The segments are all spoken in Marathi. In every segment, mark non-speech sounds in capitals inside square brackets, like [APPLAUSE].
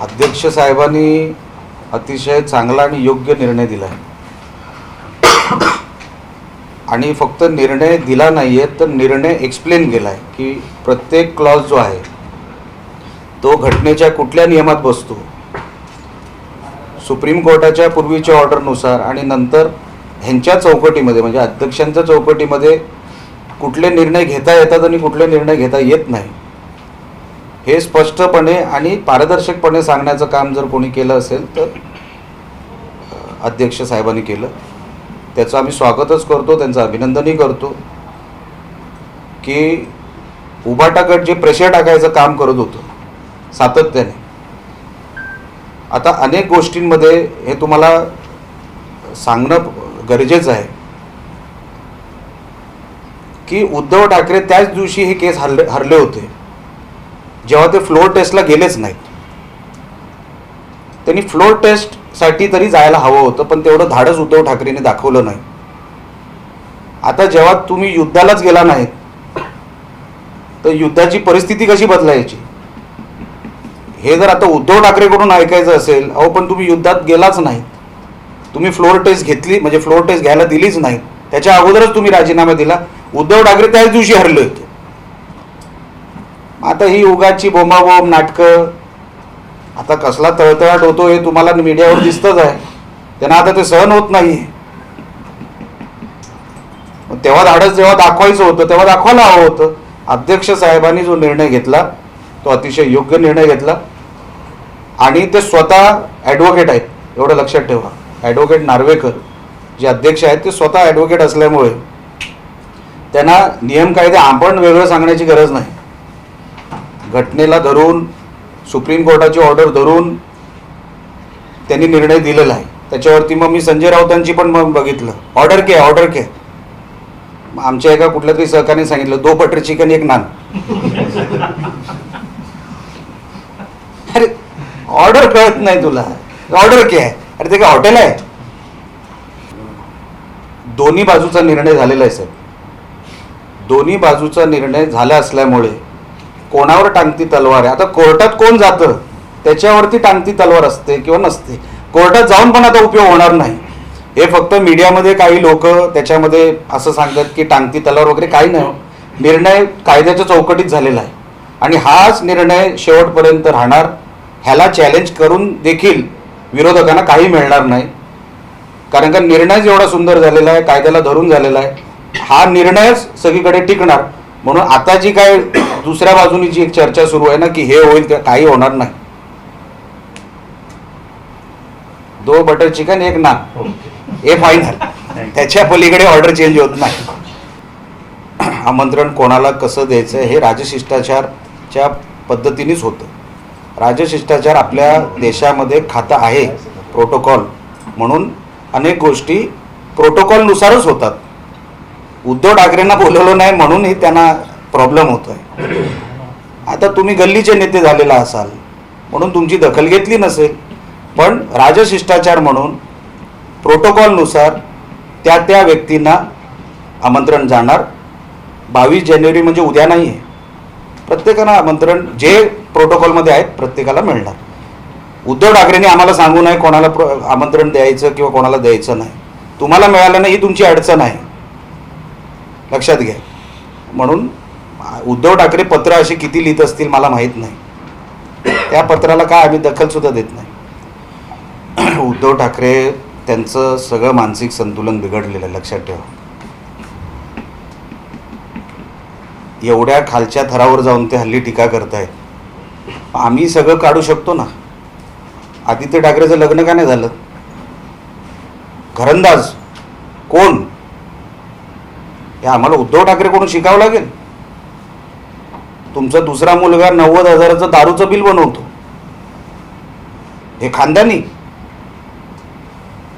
अध्यक्ष साहेबांनी अतिशय चांगला आणि योग्य निर्णय दिला आहे आणि फक्त निर्णय दिला नाही आहे तर निर्णय एक्सप्लेन केला आहे की प्रत्येक क्लॉज जो आहे तो घटनेच्या कुठल्या नियमात बसतो? सुप्रीम कोर्टाच्या पूर्वीच्या ऑर्डरनुसार आणि नंतर ह्यांच्या चौकटीमध्ये म्हणजे अध्यक्षांच्या चौकटीमध्ये कुठले निर्णय घेता येतात आणि कुठले निर्णय घेता येत नाही. हे स्पष्टपणे आणि पारदर्शकपणे सांगण्याचं काम जर कोणी केलं असेल तर अध्यक्ष साहेबांनी केलं. त्याचं आम्ही स्वागतच करतो त्यांचं अभिनंदनही करतो की उभाटाकट जे प्रेशर टाकायचं काम करत होतं सातत्याने. आता अनेक गोष्टींमध्ये हे तुम्हाला सांगणं गरजेचं आहे की उद्धव ठाकरे त्याच दिवशी हे केस हरले हरले होते. जेव्हा ते फ्लोअर टेस्टला गेलेच नाहीत. त्यांनी फ्लोअर टेस्टसाठी तरी जायला हवं होतं पण तेवढं धाडस उद्धव ठाकरेंनी दाखवलं नाही. आता जेव्हा तुम्ही युद्धालाच गेला नाहीत तर युद्धाची परिस्थिती कशी बदलायची? हे जर आता उद्धव ठाकरेकडून ऐकायचं असेल अहो पण तुम्ही युद्धात गेलाच नाही तुम्ही फ्लोअर टेस्ट घेतली म्हणजे फ्लोअर टेस्ट घ्यायला दिलीच नाही त्याच्या अगोदरच तुम्ही राजीनामा दिला. उद्धव ठाकरे त्याच दिवशी हरले होते. आता ही उगाची बोंबाबोंब नाटकं. आता कसला तळतळाट होतो हे तुम्हाला मीडियावर दिसतच आहे. त्यांना आता ते सहन होत नाही तेव्हा धाडस जेव्हा दाखवायचं होतं तेव्हा दाखवायला हवं होतं. अध्यक्ष साहेबांनी जो निर्णय घेतला तो अतिशय योग्य निर्णय घेतला. आणि ते स्वतः ॲडव्होकेट आहेत एवढं लक्षात ठेवा. ॲडव्होकेट नार्वेकर जे अध्यक्ष आहेत ते स्वतः ॲडव्होकेट असल्यामुळे त्यांना नियम कायदे आपण वेगळं सांगण्याची गरज नाही. घटनेला धरून सुप्रीम कोर्टाची ऑर्डर धरून त्यांनी निर्णय दिलेला आहे. त्याच्यावरती मग मी संजय राऊतांची पण मग बघितलं. ऑर्डर के ऑर्डर के आमच्या एका कुठल्या तरी सहकार्याने सांगितलं दो बटर चिकन एक नान [LAUGHS] अरे ऑर्डर कळत नाही तुला. ऑर्डर के आहे. अरे ते काय हॉटेल आहे? दोन्ही बाजूचा निर्णय झालेला आहे साहेब. दोन्ही बाजूचा निर्णय झाला असल्यामुळे कोणावर टांगती तलवार आहे? आता कोर्टात कोण जातं? त्याच्यावरती टांगती तलवार असते किंवा नसते. कोर्टात जाऊन पण आता उपयोग होणार नाही. हे फक्त मीडियामध्ये काही लोक त्याच्यामध्ये असं सांगतात की टांगती तलवार वगैरे काही नाही. निर्णय कायद्याच्या चौकटीत झालेला आहे. आणि हाच निर्णय शेवटपर्यंत राहणार. ह्याला चॅलेंज करून देखील विरोधकांना काही मिळणार नाही. कारण का निर्णयच एवढा सुंदर झालेला आहे कायद्याला धरून झालेला आहे हा निर्णयच सगळीकडे टिकणार. म्हणून आता जी काय दुसऱ्या बाजूनी जी एक चर्चा सुरू आहे ना की हे होईल ते काही होणार नाही. दो बटर चिकन एक नान. हे फायनल त्याच्या पलीकडे ऑर्डर चेंज होत नाही. आमंत्रण कोणाला कसं द्यायचं हे राजशिष्टाचारच्या पद्धतीनेच होतं. राजशिष्टाचार आपल्या देशामध्ये खातं आहे प्रोटोकॉल म्हणून अनेक गोष्टी प्रोटोकॉलनुसारच होतात. उद्धव ठाकरेंना बोलवलं नाही म्हणूनही त्यांना प्रॉब्लेम होतो आहे आता तुम्ही गल्लीचे नेते झालेला असाल म्हणून तुमची दखल घेतली नसेल पण राजशिष्टाचार म्हणून प्रोटोकॉलनुसार त्या त्या व्यक्तींना आमंत्रण जाणार. बावीस जानेवारी म्हणजे उद्या नाही आहे प्रत्येकाला आमंत्रण जे प्रोटोकॉलमध्ये आहेत प्रत्येकाला मिळणार. उद्धव ठाकरेंनी आम्हाला सांगू नये कोणाला आमंत्रण द्यायचं किंवा कोणाला द्यायचं नाही. तुम्हाला मिळालं नाही ही तुमची अडचण आहे. लक्षात घ्या. म्हणून उद्धव ठाकरे पत्र अशी किती लिहित असतील मला माहीत नाही. त्या पत्राला काय आम्ही दखलसुद्धा देत नाही. [CLEARS THROAT] उद्धव ठाकरे त्यांचं सगळं मानसिक संतुलन बिघडलेलं आहे लक्षात ठेवा. एवढ्या खालच्या थरावर जाऊन ते हल्ली टीका करतायत. आम्ही सगळं काढू शकतो ना? आदित्य ठाकरेचं लग्न का नाही झालं? घरंदाज. कोण? हे आम्हाला उद्धव ठाकरेकडून शिकावं लागेल. तुमचा दुसरा मुलगा नव्वद हजाराचं दारूचं बिल बनवतो. हे खानदानी.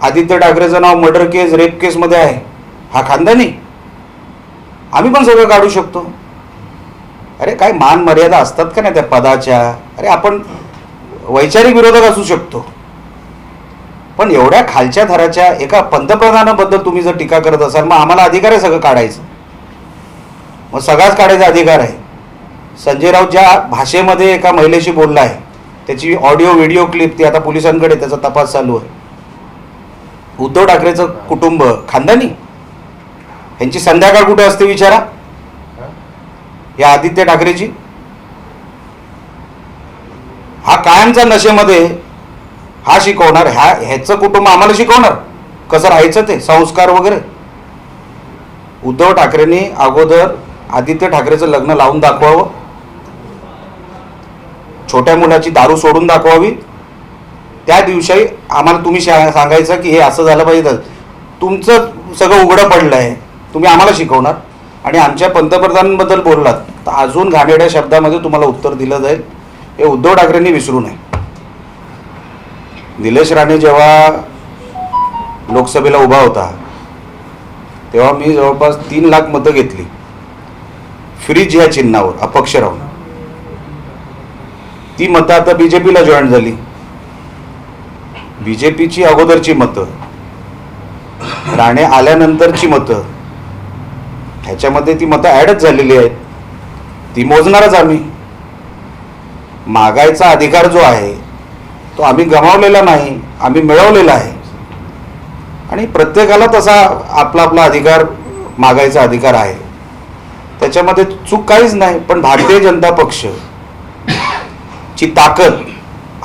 आदित्य ठाकरेचं नाव मर्डर केस रेप केसमध्ये आहे. हा खानदानी. आम्ही पण सगळं काढू शकतो. अरे काय मान मर्यादा असतात का नाही त्या पदाच्या? अरे आपण वैचारिक विरोधक असू शकतो. पण एवढ्या खालच्या थराच्या एका पंतप्रधानाबद्दल तुम्ही जर टीका करत असाल मग आम्हाला अधिकार आहे सगळं काढायचं. मग सगळाच काढायचा अधिकार आहे. संजय राऊत ज्या भाषेमध्ये एका महिलेशी बोलला आहे त्याची ऑडिओ व्हिडिओ क्लिप ती आता पोलिसांकडे त्याचा तपास चालू आहे. उद्धव ठाकरेचं कुटुंब खानदानी? यांची संध्याकाळ कुठे असते विचारा. या आदित्य ठाकरेची. हा कायमचा नशेमध्ये हा शिकवणार ह्या ह्याचं कुटुंब आम्हाला शिकवणार. कसं राहायचं ते? संस्कार वगैरे. उद्धव ठाकरेंनी अगोदर आदित्य ठाकरेचं लग्न लावून दाखवावं. छोट्या मुलाची दारू सोडून दाखवावी. त्या दिवशी आम्हाला तुम्ही शा- सांगायचं की हे असं झालं पाहिजे. तुमचं सगळं उघडं पडलं आहे. तुम्ही आम्हाला शिकवणार. आणि आमच्या पंतप्रधानांबद्दल बोललात. तर अजून घाणेड्या शब्दामध्ये तुम्हाला उत्तर दिलं जाईल. हे उद्धव ठाकरेंनी विसरू नये. निलेश राणे जेव्हा लोकसभेला उभा होता तेव्हा मी जवळपास तीन लाख मतं घेतली. फ्रीज या चिन्हावर अपक्ष राहून. ती मतं आता बी जे पीला जॉईन झाली. बी जे पीची अगोदरची मतं राणे आल्यानंतरची मतं ह्याच्यामध्ये ती मतं ॲडच झालेली आहेत. ती मोजणारच आम्ही. मागायचा अधिकार जो आहे तो आम्ही गमावलेला नाही आम्ही मिळवलेला आहे. आणि प्रत्येकाला तसा आपला आपला अधिकार मागायचा अधिकार आहे. त्याच्यामध्ये चूक काहीच नाही पण भारतीय जनता पक्ष ची ताकद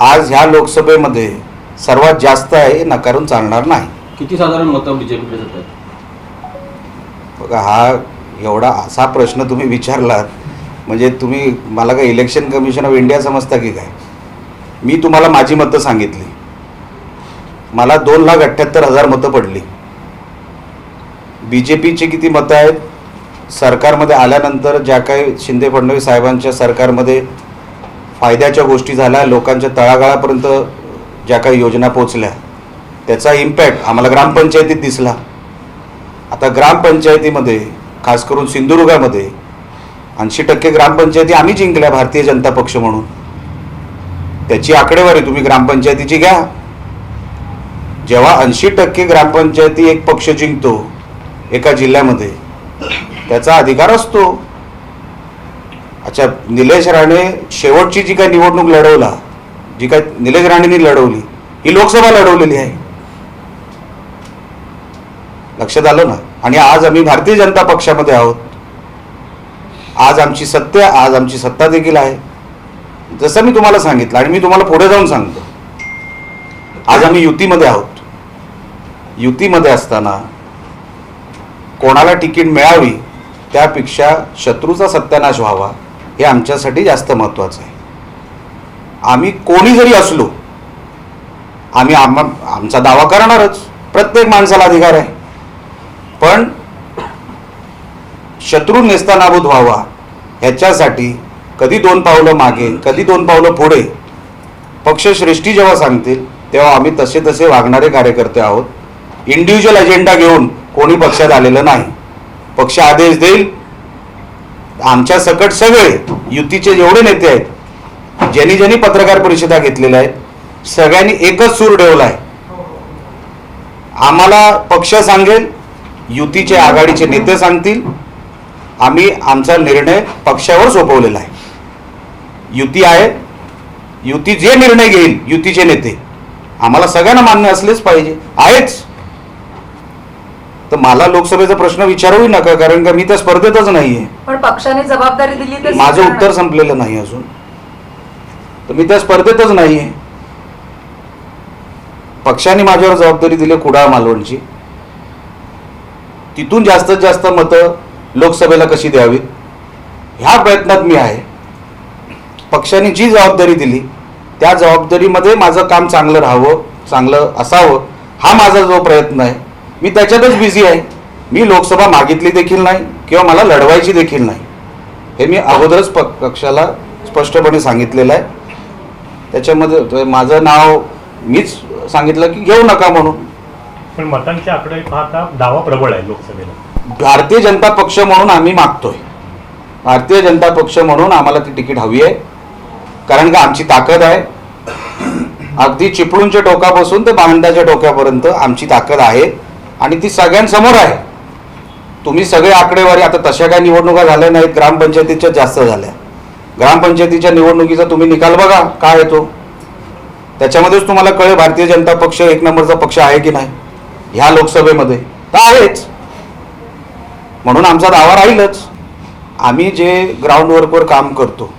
आज ह्या लोकसभेमध्ये सर्वात जास्त आहे नकारून चालणार नाही. किती साधारण मतं बीजेपीकडे जातात? बघा हा एवढा असा प्रश्न तुम्ही विचारलात म्हणजे तुम्ही मला काय इलेक्शन कमिशन ऑफ इंडिया समजता की काय? मी तुम्हाला माझी मतं सांगितली. मला दोन लाख अठ्ठ्याहत्तर हजार मतं पडली. बी जे पीची किती मतं आहेत? सरकारमध्ये आल्यानंतर ज्या काही शिंदे फडणवीस साहेबांच्या सरकारमध्ये फायद्याच्या गोष्टी झाल्या लोकांच्या तळागाळापर्यंत ज्या काही योजना पोचल्या त्याचा इम्पॅक्ट आम्हाला ग्रामपंचायतीत दिसला. आता ग्रामपंचायतीमध्ये खास करून सिंधुदुर्गामध्ये ऐंशी टक्के ग्रामपंचायती आम्ही जिंकल्या भारतीय जनता पक्ष म्हणून. त्याची आकडेवारी तुम्ही ग्रामपंचायतीची घ्या. जेव्हा ऐंशी टक्के ग्रामपंचायती एक पक्ष जिंकतो एका जिल्ह्यामध्ये त्याचा अधिकार असतो. अच्छा निलेश राणे शेवटची जी काय निवडणूक लढवला जी काय निलेश राणेंनी लढवली ही लोकसभा लढवलेली आहे. लक्षात आलं ना? आणि आज आम्ही भारतीय जनता पक्षामध्ये आहोत. आज आमची सत्य आज आमची सत्ता देखील आहे. जसं मी तुम्हाला सांगितलं आणि मी तुम्हाला पुढे जाऊन सांगतो. आज आम्ही युतीमध्ये आहोत. युतीमध्ये असताना कोणाला तिकीट मिळावी त्यापेक्षा शत्रूचा सत्यानाश व्हावा हे आमच्यासाठी जास्त महत्त्वाचं आहे. आम्ही कोणी जरी असलो आम्ही आम आमचा दावा करणारच. प्रत्येक माणसाला अधिकार आहे. पण शत्रू नेस्तानाबूत व्हावा ह्याच्यासाठी कधी दोन पावलं मागे कधी दोन पावलं पुढे. पक्षश्रेष्ठी जेव्हा सांगतील तेव्हा आम्ही तसे तसे वागणारे कार्यकर्ते आहोत. इंडिव्हिज्युअल अजेंडा घेऊन कोणी पक्षात आलेलं नाही. पक्ष आदेश देईल. आमच्या सकट सगळे युतीचे जेवढे नेते आहेत ज्यांनी ज्यांनी पत्रकार परिषदा घेतलेल्या आहेत सगळ्यांनी एकच सूर ठेवला आहे आम्हाला पक्ष सांगेल युतीचे आघाडीचे नेते सांगतील. आम्ही आमचा निर्णय पक्षावर सोपवलेला आहे. युती आहे. युती जे निर्णय घेईल युतीचे नेते. आम्हाला सगळ्यांना मान्य असलेच पाहिजे. आहेच. तर मला लोकसभेचा प्रश्न विचारूही नका कारण का मी त्या स्पर्धेतच नाहीये. पण पक्षाने जबाबदारी दिली माझं उत्तर संपलेलं नाही अजून. तर मी त्या स्पर्धेतच नाहीये. पक्षाने माझ्यावर जबाबदारी दिली कुडाळ मालवणची. तिथून जास्तीत जास्त मतं लोकसभेला कशी द्यावीत? ह्या प्रयत्नात मी आहे. पक्षाने जी जबाबदारी दिली त्या जबाबदारीमध्ये माझं काम चांगलं राहावं चांगलं असावं हा माझा जो प्रयत्न आहे मी त्याच्यातच बिझी आहे. मी लोकसभा मागितली देखील नाही किंवा मला लढवायची देखील नाही. हे मी अगोदरच प पक्षाला स्पष्टपणे सांगितलेलं आहे. त्याच्यामध्ये माझं नाव मीच सांगितलं की घेऊ नका म्हणून. पण मतांचे आकडे पाहता दावा प्रबळ आहे लोकसभेला. भारतीय जनता पक्ष म्हणून आम्ही मागतोय. भारतीय जनता पक्ष म्हणून आम्हाला ती तिकीट हवी आहे. कारण का आमची ताकद आहे? अगदी चिपळूणच्या टोकापासून ते बांधाच्या टोक्यापर्यंत आमची ताकद आहे आणि ती सगळ्यांसमोर आहे. तुम्ही सगळे आकडेवारी आता तशा काय निवडणुका झाल्या नाहीत ग्रामपंचायतीच्या जास्त झाल्या. ग्रामपंचायतीच्या निवडणुकीचा तुम्ही निकाल बघा काय येतो? त्याच्यामध्येच तुम्हाला कळेल भारतीय जनता पक्ष एक नंबरचा पक्ष आहे की नाही ह्या लोकसभेमध्ये. तर आहेच. म्हणून आमचा दावा राहीलच. आम्ही जे ग्राउंड वर्कवर काम करतो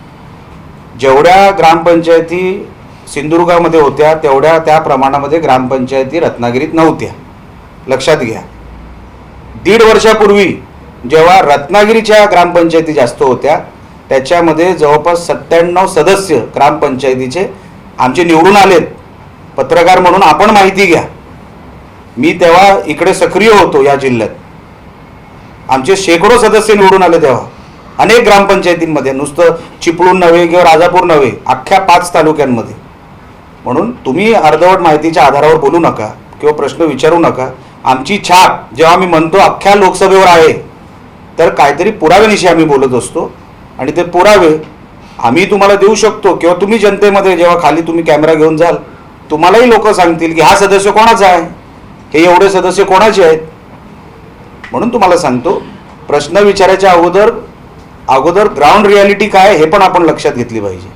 जेवढ्या ग्रामपंचायती सिंधुदुर्गामध्ये होत्या तेवढ्या त्या प्रमाणामध्ये ग्रामपंचायती रत्नागिरीत नव्हत्या. लक्षात घ्या. दीड वर्षापूर्वी जेव्हा रत्नागिरीच्या ग्रामपंचायती जास्त होत्या त्याच्यामध्ये जवळपास सत्त्याण्णव सदस्य ग्रामपंचायतीचे आमचे निवडून आलेत. पत्रकार म्हणून आपण माहिती घ्या. मी तेव्हा इकडे सक्रिय होतो या जिल्ह्यात. आमचे शेकडो सदस्य निवडून आले तेव्हा. अनेक ग्रामपंचायतींमध्ये नुसतं चिपळूण नव्हे किंवा राजापूर नव्हे अख्ख्या पाच तालुक्यांमध्ये. म्हणून तुम्ही अर्धवट माहितीच्या आधारावर बोलू नका किंवा प्रश्न विचारू नका. आमची छाप जेव्हा आम्ही म्हणतो अख्ख्या लोकसभेवर आहे तर काहीतरी पुराव्यानिशी आम्ही बोलत असतो. आणि ते पुरावे आम्ही तुम्हाला देऊ शकतो किंवा तुम्ही जनतेमध्ये जेव्हा खाली तुम्ही कॅमेरा घेऊन जाल तुम्हालाही लोक सांगतील की हा सदस्य कोणाचा आहे? हे एवढे सदस्य कोणाचे आहेत? म्हणून तुम्हाला सांगतो प्रश्न विचारायच्या अगोदर अगोदर ग्राउंड रियालिटी काय हे पण आपण लक्षात घेतली पाहिजे.